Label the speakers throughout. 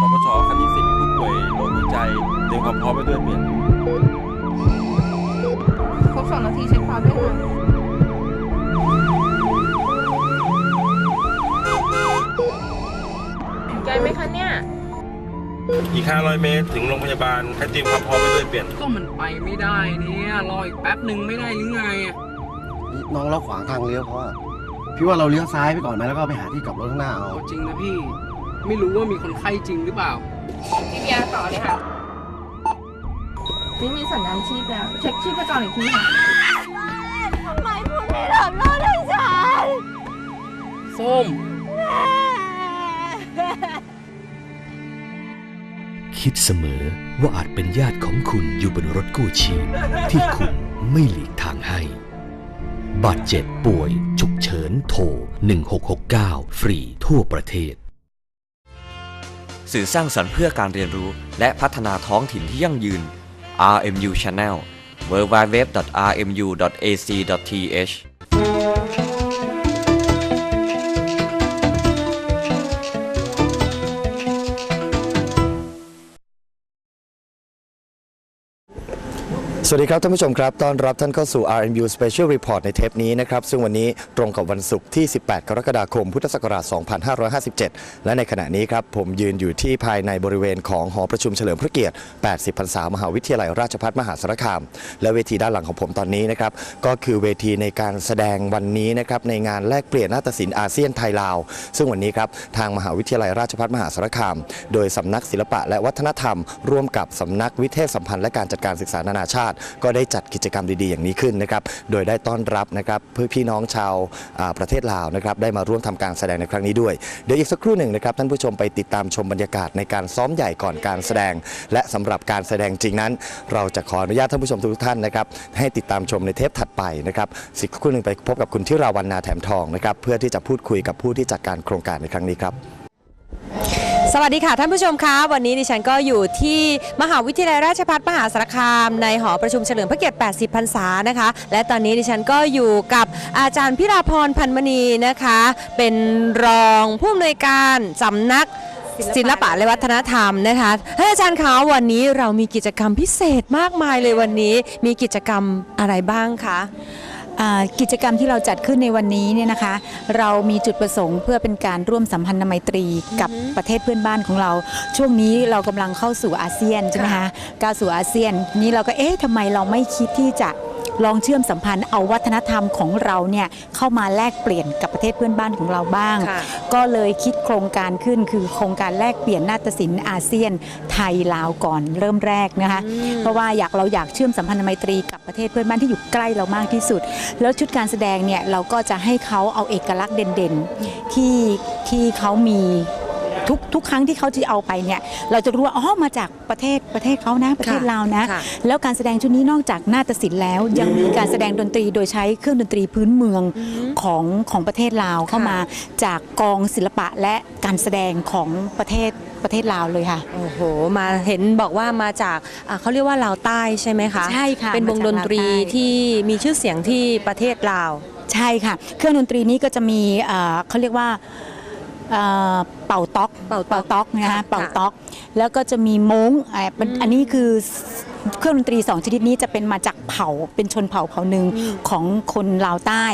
Speaker 1: ปปชคณิตศิลป์ผู้ป่วยโรคหัวใจเตรียมความพร้อมไปด้วยเปลี่ยน
Speaker 2: ครบสองนาทีเช็คความด้วยค่ะถึงใจไหมคะเนี่ย
Speaker 1: อีก 500 เมตรถึงโรงพยาบาลให้เตรียมความพร้อมไปด้วยเปลี่ยน
Speaker 3: ก็มันไปไม่ได้เนี่ยรออีกแป๊บหนึ่งไม่ได้หรือไงอะ
Speaker 4: น้องเราขวางทางเลี้ยวเพราะว่าพี่ว่าเราเลี้ยวซ้ายไปก่อนไหมแล้วก็ไปหาที่กลับรถข้างหน้าเอา
Speaker 3: เอาจริงนะพี่ ไม่รู้ว่ามีคนไข้จริงหรือเปล่า
Speaker 2: พี่เบียร์ต่อเลยค่ะ นี่มีสัญญาณชีพแล้ว เช็คชีพจรอีกทีค่ะ
Speaker 5: ทำไมคุณไม่ทำโทษให้ฉัน
Speaker 3: ส้ม
Speaker 6: คิดเสมอว่าอาจเป็นญาติของคุณอยู่บนรถกู้ชีพที่คุณไม่หลีกทางให้ บาดเจ็บป่วย ฉุกเฉินโทร 1669 ฟรีทั่วประเทศ
Speaker 7: สื่อสร้างสรรค์เพื่อการเรียนรู้ และพัฒนาท้องถิ่นที่ยั่งยืน RMU Channel www.rmu.ac.th
Speaker 8: สวัสดีครับท่านผู้ชมครับ ต้อนรับท่านเข้าสู่ RMU Special Report ในเทปนี้นะครับ ซึ่งวันนี้ตรงกับวันศุกร์ที่ 18 กรกฎาคม พุทธศักราช 2557 และในขณะนี้ครับ ผมยืนอยู่ที่ภายในบริเวณของหอประชุมเฉลิมพระเกียรติ 80 พรรษามหาวิทยาลัยราชภัฏมหาสารคาม และเวทีด้านหลังของผมตอนนี้นะครับ ก็คือเวทีในการแสดงวันนี้นะครับในงานแลกเปลี่ยนนาฏศิลป์อาเซียนไทยลาว ซึ่งวันนี้ครับทางมหาวิทยาลัยราชภัฏมหาสารคาม โดยสำนักศิลปะและวัฒนธรรม ร่วมกับสำนักวิเทศสัมพันธ์และการจัดการศึกษานานาชาติก็ได้จัดกิจกรรมดีๆอย่างนี้ขึ้นนะครับโดยได้ต้อนรับนะครับเพื่อพี่น้องชาวประเทศลาวนะครับได้มาร่วมทำการแสดงในครั้งนี้ด้วย เดี๋ยวอีกสักครู่หนึ่งนะครับท่านผู้ชมไปติดตามชมบรรยากาศในการซ้อมใหญ่ก่อนการแสดง และสำหรับการแสดงจริงนั้น เราจะขออนุญาตท่านผู้ชมทุกท่านนะครับให้ติดตามชมในเทปถัดไปนะครับสิกครู่หนึ่งไปพบกับคุณที่ราวันนาแถมทองนะครับเพื่อที่จะพูดคุยกับผู้ที่จัดการโครงการในครั้งนี้ครับ
Speaker 9: สวัสดีค่ะท่านผู้ชมคะวันนี้ดิฉันก็อยู่ที่มหาวิทยาลัยราชภัฏมหาสารคาม ในหอประชุมเฉลิมพระเกียรติ 80 พรรษานะคะ และตอนนี้ดิฉันก็อยู่กับอาจารย์พิราพรพันมณีนะคะ เป็นรองผู้อำนวยการสำนักศิลปะและวัฒนธรรมนะคะท่านอาจารย์คะวันนี้เรามีกิจกรรมพิเศษมากมายเลยวันนี้มีกิจกรรมอะไรบ้างคะ
Speaker 5: กิจกรรมที่เราจัดขึ้นในวันนี้เนี่ยนะคะ เรามีจุดประสงค์เพื่อเป็นการร่วมสัมพันธไมตรีกับประเทศเพื่อนบ้านของเรา ช่วงนี้เรากำลังเข้าสู่อาเซียนใช่ไหมคะก้าวสู่อาเซียนนี้เราก็เอ๊ะทำไมเราไม่คิดที่จะ ลองเชื่อมสัมพันธ์เอาวัฒนธรรมของเราเนี่ยเข้ามาแลกเปลี่ยนกับประเทศเพื่อนบ้านของเราบ้าง
Speaker 9: ค่ะ
Speaker 5: ก็เลยคิดโครงการขึ้นคือโครงการแลกเปลี่ยนนาฏศิลป์อาเซียนไทยลาวก่อนเริ่มแรกนะคะเพราะว่าอยากเราอยากเชื่อมสัมพันธไมตรีกับประเทศเพื่อนบ้านที่อยู่ใกล้เรามากที่สุด แล้วชุดการแสดงเนี่ยเราก็จะให้เขาเอาเอกลักษณ์เด่นๆที่ที่เขามี ทุกทุกครั้งที่เขาจะเอาไปเนี่ยเราจะรู้ว่าอ๋อมาจากประเทศประเทศเขานะประเทศ
Speaker 9: ค่ะ
Speaker 5: ลาวนะ
Speaker 9: ค่ะ
Speaker 5: แล้วการแสดงชุดนี้นอกจากนาฏศิลป์แล้ว ยังมีการแสดงดนตรีโดยใช้เครื่องดนตรีพื้นเมืองของของประเทศลาวเข้ามาจากกองศิลปะและการแสดงของประเทศประเทศลาวเลยค่ะ
Speaker 9: โอ้โห มาเห็นบอกว่ามาจากอ่าเขาเรียกว่าลาวใต้ใช่ไหมคะ
Speaker 5: ใช่ค่ะ
Speaker 9: เป็นวง
Speaker 5: มาจาก
Speaker 9: ดนตรี
Speaker 5: ลาวใต้
Speaker 9: ที่มีชื่อเสียงที่ประเทศลาว
Speaker 5: ใช่ค่ะ เครื่องดนตรีนี้ก็จะมีเอ่อเขาเรียกว่า เอ่อเป่าต๊อก
Speaker 9: เป่าต๊อก
Speaker 5: ต๊อกนะ
Speaker 9: ค่ะ
Speaker 5: คะเป่าต๊อก แล้วก็จะมีม้งอ่าเป็นอันนี้คือ เครื่องดนตรีสองชนิดนี้จะเป็นมาจากเผ่าเป็นชนเผ่าเผ่าหนึ่งของคนลาวใต้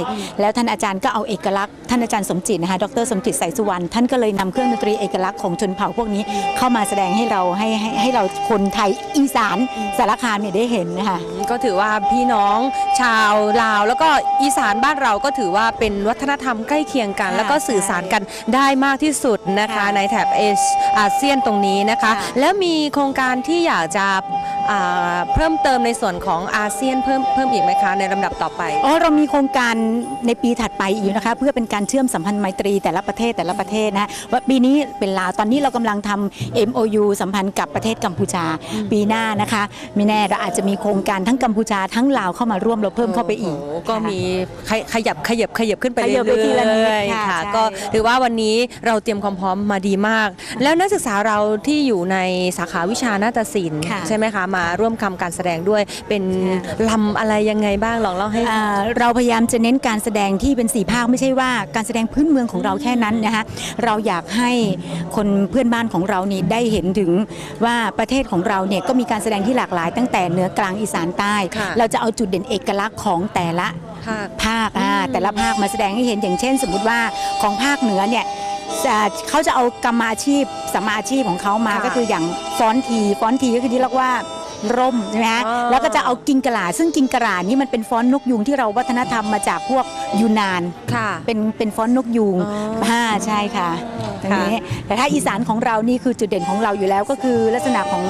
Speaker 5: แล้วท่านอาจารย์ก็เอาเอกลักษณ์ท่านอาจารย์สมจิตนะคะดรสมจิตสายสุวรรณท่านก็เลยนำเครื่องดนตรีเอกลักษณ์ของชนเผ่าพวกนี้ เข้ามาแสดงให้เราให้ให้ให้เราคนไทยอีสานสารคามเนี่ยได้เห็นนะคะ
Speaker 9: ก็ถือว่าพี่น้องชาวลาว แล้วก็อีสานบ้านเราก็ถือว่าเป็นวัฒนธรรมใกล้เคียงกัน
Speaker 5: ค่ะ
Speaker 9: แล้วก็สื่อสารกันได้มากที่สุดนะคะ
Speaker 5: ค่ะ
Speaker 9: ในแถบเอเชอาเซียนตรงนี้นะคะ
Speaker 5: ค่ะ
Speaker 9: แล้วมีโครงการที่อยากจะอ่าเพิ่มเติมในส่วนของอาเซียนเพิ่มเพิ่มอีกไหมคะในลำดับต่อไป
Speaker 5: อ๋อเรามีโครงการในปีถัดไปอีกนะคะ เพื่อเป็นการเชื่อมสัมพันธ์ไมตรีแต่ละประเทศแต่ละประเทศนะว่าปีนี้เป็นลาวตอนนี้เรากำลังทำ MOU สัมพันธ์กับประเทศกัมพูชา ปีหน้านะคะไม่แน่เราอาจจะมีโครงการทั้งกัมพูชาทั้งลาวเข้ามาร่วมเราเพิ่มเข้าไปอีก
Speaker 9: โโหก็มีขยขยับขยับขยับขึ้นไป
Speaker 5: ขยับไป
Speaker 9: เรื่
Speaker 5: ทีละนิด
Speaker 9: อยๆ
Speaker 5: ค่ะ
Speaker 9: ค่ะ
Speaker 5: ใช่
Speaker 9: ก็ถือว่าวันนี้เราเตรียมความพร้อมมาดีมาก แล้วนักศึกษาเราที่อยู่ในสาขาวิชานาฏศิลป์
Speaker 5: ค่ะ
Speaker 9: ใช่ไหมคะมาร่วมมทำการแสดงด้วยเป็นลำอะไรยังไงบ้างลองเล่าให้
Speaker 5: อ่าเราพยายามจะเน้นการแสดงที่เป็นสีภาคไม่ใช่ว่าการแสดงพื้นเมืองของเราแค่นั้นนะคะเราอยากให้คนเพื่อนบ้านของเรานี่ได้เห็นถึงว่าประเทศของเราเนี่ยก็มีการแสดงที่หลากหลาย ตั้งแต่เหนือกลางอีสานใต้
Speaker 9: ค่ะ
Speaker 5: เราจะเอาจุดเด่นเอกลักษณ์ของแต่ละ
Speaker 9: ภาค
Speaker 5: ภาคอ่าแต่ละภาคมาแสดงให้เห็นอย่างเช่น สมมุติว่าของภาคเหนือเนี่ยจะเขาจะเอากรรมาอาชีพสัมมาอาชีพของเขามา
Speaker 9: ค่ะ
Speaker 5: ก็คืออย่างฟ้อนทีฟ้อนทีก็คือที่เรียกว่า ร่มใช่ไหมฮะ
Speaker 9: อ๋อ
Speaker 5: แล้วก็จะเอากิงกะลาซึ่งกิงกะลานี่มันเป็นฟ้อนนกยูงที่เราวัฒนธรรมมาจากพวกยูนาน
Speaker 9: ค่ะ
Speaker 5: เป็นเป็นฟ้อนนกยูง
Speaker 9: อ๋อ
Speaker 5: อ่าใช่ค่ะตรงนี้แต่ถ้าอีสานของเรานี่คือจุดเด่นของเราอยู่แล้วก็คือลักษณะของ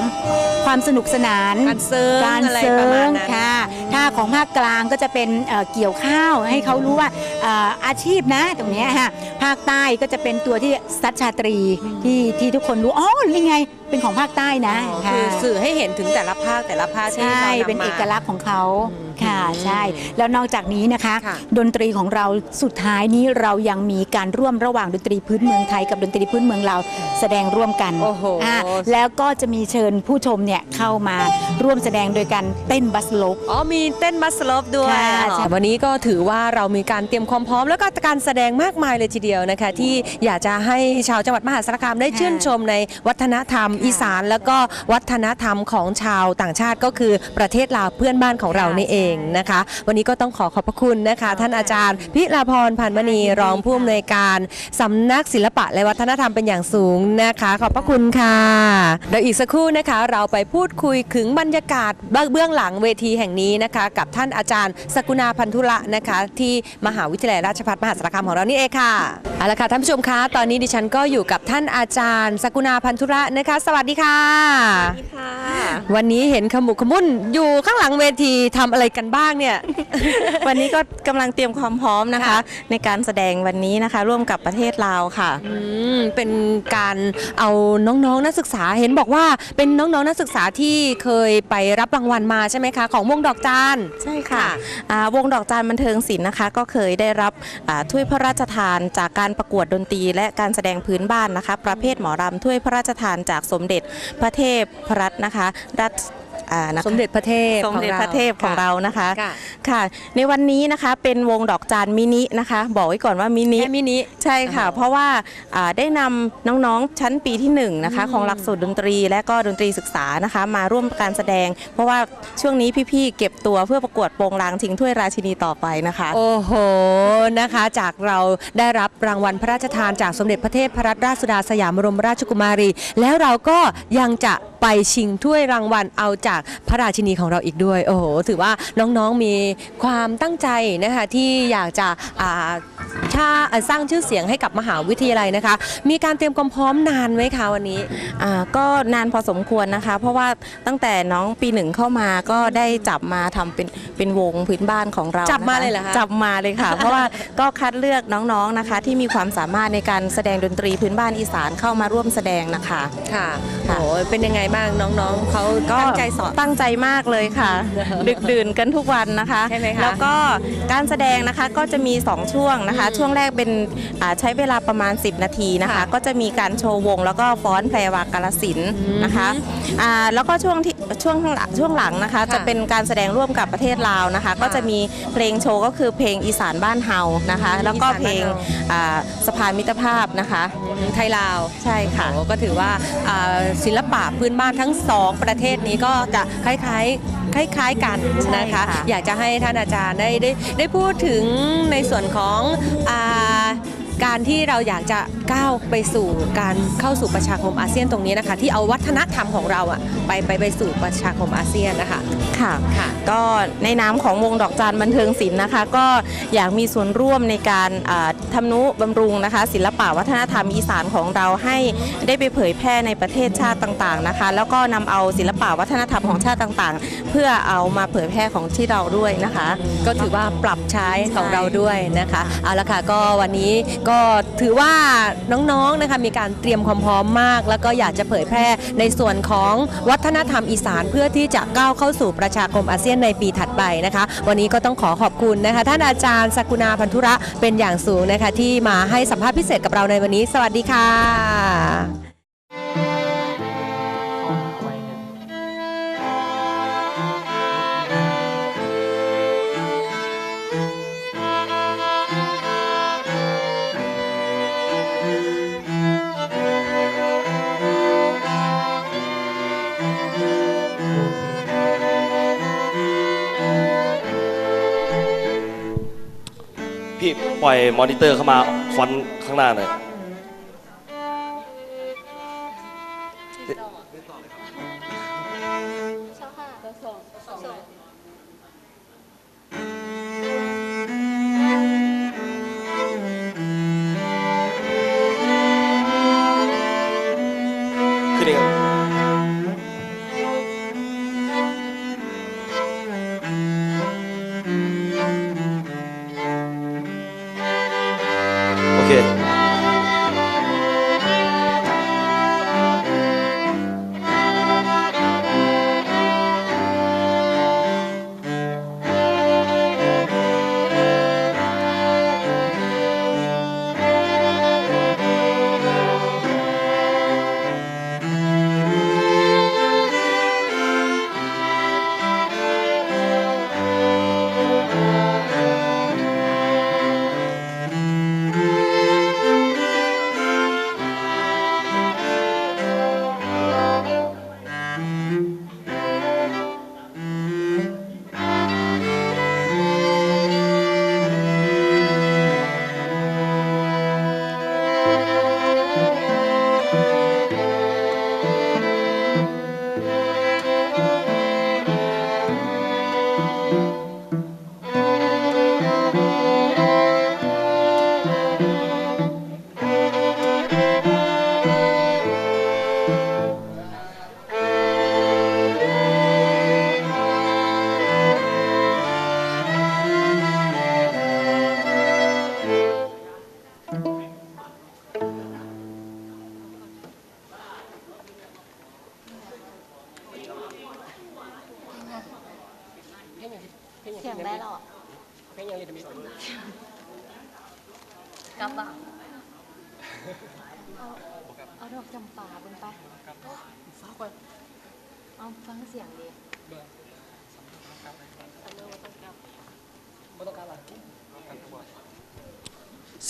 Speaker 5: ความสนุกสนาน
Speaker 9: การเซิร์ง
Speaker 5: การ
Speaker 9: อะไร
Speaker 5: เซิ
Speaker 9: ประมา
Speaker 5: ร์
Speaker 9: ณ
Speaker 5: ง
Speaker 9: นั้น
Speaker 5: ค่ะถ้าของภาคกลางก็จะเป็นเอ่อเกี่ยวข้าวให้เขารู้ว่าเอ่ออาชีพนะตรงเนี้ยค่ะภาคใต้ก็จะเป็นตัวที่ซัดชาตรีที่ที่ทุกคนรู้อ๋อนี่ไง เป็นของภาคใต้นะ
Speaker 9: อ๋อ
Speaker 5: ค่ะ
Speaker 9: คือสื่อให้เห็นถึงแต่ละภาคแต่ละภาคที่
Speaker 5: ใช่
Speaker 9: เรานำมา
Speaker 5: เป็นเอกลักษณ์ของเขา
Speaker 9: อืม
Speaker 5: ค่ะใช่แล้วนอกจากนี้นะคะ
Speaker 9: ค่ะ
Speaker 5: ดนตรีของเราสุดท้ายนี้เรายังมีการร่วมระหว่างดนตรีพื้นเมืองไทยกับดนตรีพื้นเมืองเราวแสดงร่วมกัน
Speaker 9: โอ้โห
Speaker 5: อ่าแล้วก็จะมีเชิญผู้ชมเนี่ยเข้ามาร่วมแสดงโดยการเต้นบัสโลก
Speaker 9: อ๋อมีเต้นมัสลบด้วย
Speaker 5: ค่ะ
Speaker 9: อ๋อ
Speaker 5: ใช่
Speaker 9: วันนี้ก็ถือว่าเรามีการเตรียมความพร้อม แล้วก็การแสดงมากมายเลยทีเดียวนะคะ ที่อยากจะให้ชาวจังหวัดมหาสารคามได้ชื่นชมในวัฒนธรรม อีสาน แล้วก็วัฒนธรรมของชาวต่างชาติก็คือประเทศลาวเพื่อนบ้านของเรานี่เองนะคะ วันนี้ก็ต้องขอขอบพระคุณนะคะ ท่านอาจารย์ พิลาพรพันมณีรองผู้อำนวยการสำนักศิลปะและวัฒนธรรมเป็นอย่างสูงนะคะ ขอบพระคุณค่ะเดี๋ยวอีกสักครู่นะคะ เราไปพูดคุยถึงบรรยากาศเบื้องหลังเวทีแห่งนี้นะคะ กับท่านอาจารย์ สกุณาพันธุระนะคะ ที่มหาวิทยาลัยราชภัฏมหาสารคามของเรานี่เองค่ะเอาละค่ะท่านผู้ชมคะตอนนี้ดิฉันก็อยู่กับท่านอาจารย์ สกุณาพันธุระนะคะ สวัสดีค่ะวันนี้เห็นขมุกขมุนอยู่ข้างหลังเวทีทำอะไรกันบ้างเนี่ย
Speaker 10: วันนี้ก็กำลังเตรียมความพร้อมนะคะ
Speaker 9: ค่ะ
Speaker 10: ในการแสดงวันนี้นะคะ ร่วมกับประเทศลาวค่ะ
Speaker 9: อืมเป็นการเอาน้องๆนักศึกษาเห็นบอกว่าเป็นน้องๆนักศึกษาที่เคยไปรับรางวัลมาใช่ไหมคะ ของวงดอกจาน
Speaker 10: ใช่ค่ะอ่าวงดอกจานบันเทิงศิลป์นะคะ ก็เคยได้รับอ่าถ้วยพระราชทานจากการประกวดดนตรี และการแสดงพื้นบ้านนะคะ ประเภทหมอรำถ้วยพระราชทานจากสมเด็จพระเทพพรัตน์นะคะรัชอ่านะคะ
Speaker 9: สมเด็จพระเทพ
Speaker 10: สมเด็จพระเทพของเรานะคะ
Speaker 9: ค่ะ
Speaker 10: ค่ะในวันนี้นะคะเป็นวงดอกจานมินินะคะ บอกไว้ก่อนว่ามินิ
Speaker 9: แค่มินิ
Speaker 10: ใช่ค่ะ เพราะว่าอ่าได้นำน้องๆชั้นปีที่1นงนะคะของหลักสูตรดนตรีและก็ดนตรีศึกษานะคะ มาร่วมการแสดง เพราะว่าช่วงนี้พี่ๆเก็บตัวเพื่อประกวดโปงลางชิงถ้วยราชินีต่อไปนะคะ
Speaker 9: โอ้โหนะคะจากเราได้รับรางวัลพระราชทานจากสมเด็จพระเทพพรัตนราชสุดาสยามบรมราชกุมารี แล้วเราก็ยังจะ ไปชิงถ้วยรางวัลเอาจากพระราชินีของเราอีกด้วย โอ้โห ถือว่าน้องๆมีความตั้งใจนะคะที่อยากจะอ่าชาอ่าสร้างชื่อเสียงให้กับมหาวิทยาลัยนะคะ มีการเตรียมความพร้อมนานไหมคะวันนี้
Speaker 10: อ่าก็นานพอสมควรนะคะ เพราะว่าตั้งแต่น้องปีหนึ่งเข้ามาก็ได้จับมาทำเป็นเป็นวงพื้นบ้านของเรา
Speaker 9: จับมา
Speaker 10: นะคะ
Speaker 9: เลยเหรอคะ
Speaker 10: จับมาเลยค่ะ เพราะว่าก็คัดเลือกน้องๆนะคะ ที่มีความสามารถในการแสดงดนตรีพื้นบ้านอีสานเข้ามาร่วมแสดงนะคะ
Speaker 9: ค่ะ
Speaker 10: ค่ะ
Speaker 9: โอ้ยเป็นยังไงบ้างน้องๆเขา
Speaker 10: ก็
Speaker 9: ตั้งใจสอน
Speaker 10: ตั้งใจมากเลยค่ะ ดึกดื่นกันทุกวันนะคะ
Speaker 9: ใช่ไหมคะ
Speaker 10: แล้วก็การแสดงนะคะก็จะมี 2 ช่วงนะคะ
Speaker 9: อืม
Speaker 10: ช่วงแรกเป็นอ่าใช้เวลาประมาณ 10 นาทีนะคะ
Speaker 9: ค่ะ
Speaker 10: ก็จะมีการโชว์วง แล้วก็ฟ้อนแพรวากาลสินธุ์นะคะอ่าแล้วก็ช่วงที่ช่วงข้างหลังช่วงหลังนะคะ
Speaker 9: ค่ะ
Speaker 10: จะเป็นการแสดงร่วมกับประเทศลาวนะคะ ก็จะมีเพลงโชว์ก็คือเพลงอีสานบ้านเฮานะคะ แล้วก็เพลงอ่าสะพานมิตรภาพนะคะ
Speaker 9: ไทยลาว
Speaker 10: ใช่ค่ะ
Speaker 9: โอ้ก็ถือว่าอ่าศิลปะพื้นบ้านทั้งสองประเทศนี้ก็จะคล้ายๆ คล้ายๆกัน
Speaker 10: ใช่
Speaker 9: นะคะ
Speaker 10: ค่ะ
Speaker 9: อยากจะให้ท่านอาจารย์ได้ได้ได้พูดถึงในส่วนของอาการที่เราอยากจะก้าวไปสู่การเข้าสู่ประชาคมอาเซียนตรงนี้นะคะ ที่เอาวัฒนธรรมของเราอะไปไปไปสู่ประชาคมอาเซียนนะคะ
Speaker 10: ค่ะ
Speaker 9: ค่ะ
Speaker 10: ก็ในนามของวงดอกจานบันเทิงศิลป์นะคะ ก็อยากมีส่วนร่วมในการอ่า ทำนุบำรุงนะคะ ศิลปะวัฒนธรรมอีสานของเราให้ได้ไปเผยแพร่ในประเทศชาติต่างๆนะคะ แล้วก็นำเอาศิลปะวัฒนธรรมของชาติต่างๆ เพื่อเอามาเผยแพร่ของที่เราด้วยนะคะ
Speaker 9: ก็ถือว่าปรับใช้ของเราด้วยนะคะเอาละค่ะก็วันนี้ก็ถือว่าน้องๆนะคะมีการเตรียมความพร้อมมาก แล้วก็อยากจะเผยแพร่ในส่วนของวัฒนธรรมอีสานเพื่อที่จะก้าวเข้าสู่ประชาคมอาเซียนในปีถัดไปนะคะ วันนี้ก็ต้องขอขอบคุณนะคะ ท่านอาจารย์สกุณาพันธุระเป็นอย่างสูงนะคะที่มาให้สัมภาษณ์พิเศษกับเราในวันนี้ สวัสดีค่ะ พี่
Speaker 11: ปล่อยมอนิเตอร์เข้ามาฟอนต์ข้างหน้าหน่อย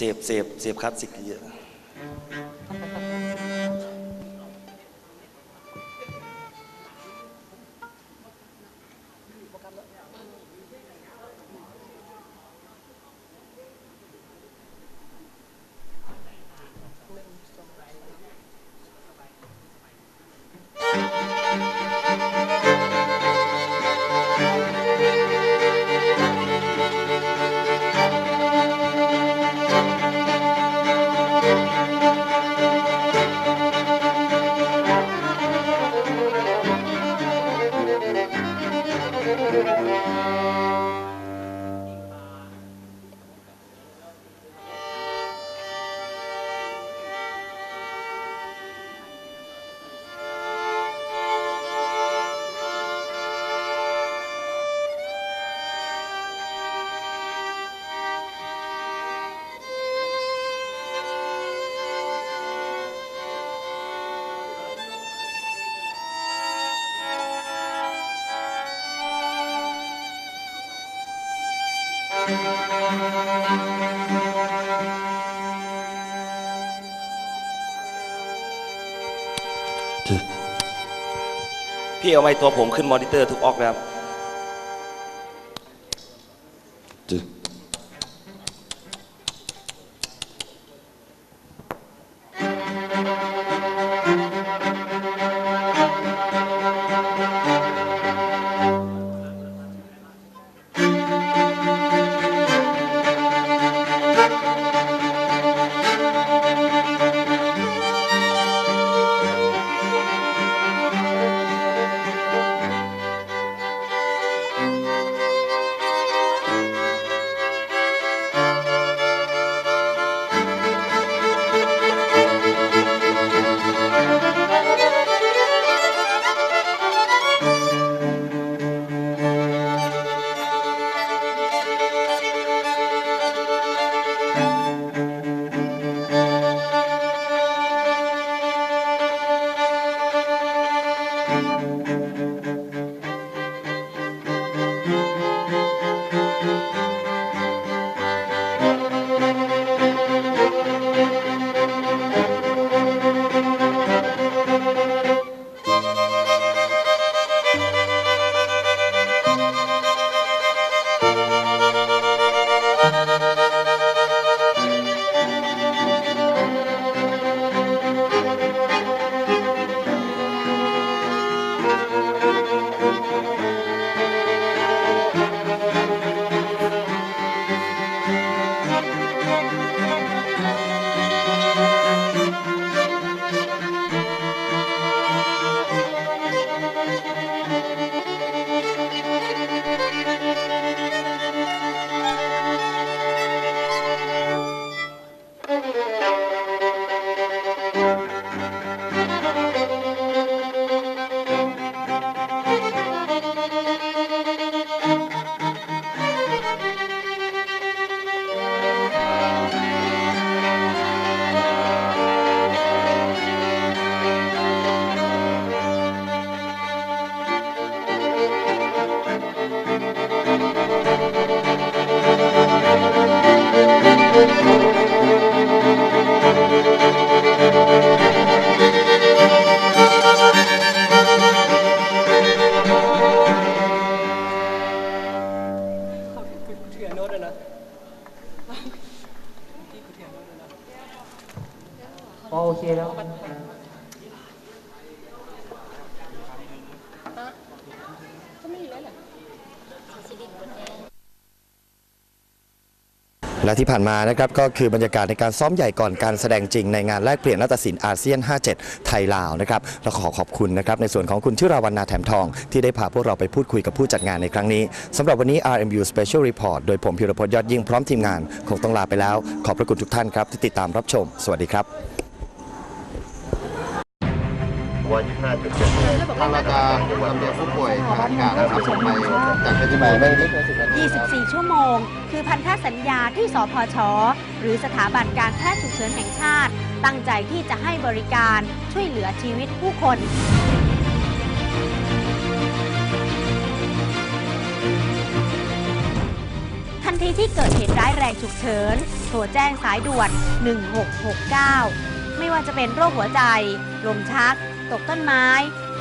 Speaker 11: เสพเสพเสพคลาสสิกเยอะ Música พี่เอาไม้ตัวผมขึ้นมอนิเตอร์ทุกออกนะครับ
Speaker 8: และที่ผ่านมานะครับก็คือบรรยากาศในการซ้อมใหญ่ก่อนการแสดงจริงในงานแลกเปลี่ยนนาฏศิลป์อาเซียน 57 ไทยลาวนะครับและขอขอบคุณนะครับในส่วนของคุณชิราวันนาแถมทอง ที่ได้พาพวกเราไปพูดคุยกับผู้จัดงานในครั้งนี้สำหรับวันนี้ RMU Special Report โดยผมพิรพจน์ยอดยิ่งพร้อมทีมงาน คงต้องลาไปแล้ว ขอบพระคุณทุกท่านครับที่ติดตามรับชม สวัสดีครับ
Speaker 4: ทางเราจะลำเลียงผู้ป่วยทางอากาศนะครับส่งไปจากเพชรบูรณ์ไม่ไม่เกินสิบนาที
Speaker 12: 24 ชั่วโมง คือพันธสัญญาที่สพช หรือสถาบันการแพทย์ฉุกเฉินแห่งชาติ ตั้งใจที่จะให้บริการช่วยเหลือชีวิตผู้คนทันทีที่เกิดเหตุร้ายแรงฉุกเฉิน โทรแจ้งสายด่วน 1669 ไม่ว่าจะเป็นโรคหัวใจ ลมชัก ตกต้นไม้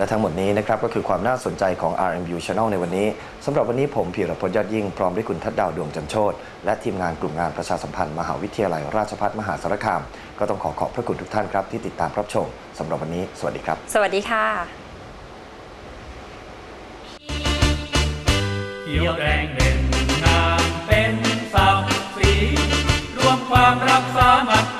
Speaker 8: และทั้งหมดนี้นะครับก็คือความน่าสนใจของ RMU Channel ในวันนี้สำหรับวันนี้ผมพีรพจน์ยอดยิ่งพร้อมด้วยคุณทัดดาวดวงจันโชตและทีมงานกลุ่มงานประชาสัมพันธ์มหาวิทยาลัยราชภัฏมหาสารคาม ก็ต้องขอขอบพระคุณทุกท่านครับที่ติดตามรับชมสำหรับวันนี้ สวัสดีครับ
Speaker 10: สวัสดีค่ะ
Speaker 13: เขียวแดงเด่นงามเป็นศักดิ์ศรีรวมความรักสามัคคีสิ่งที่เราชู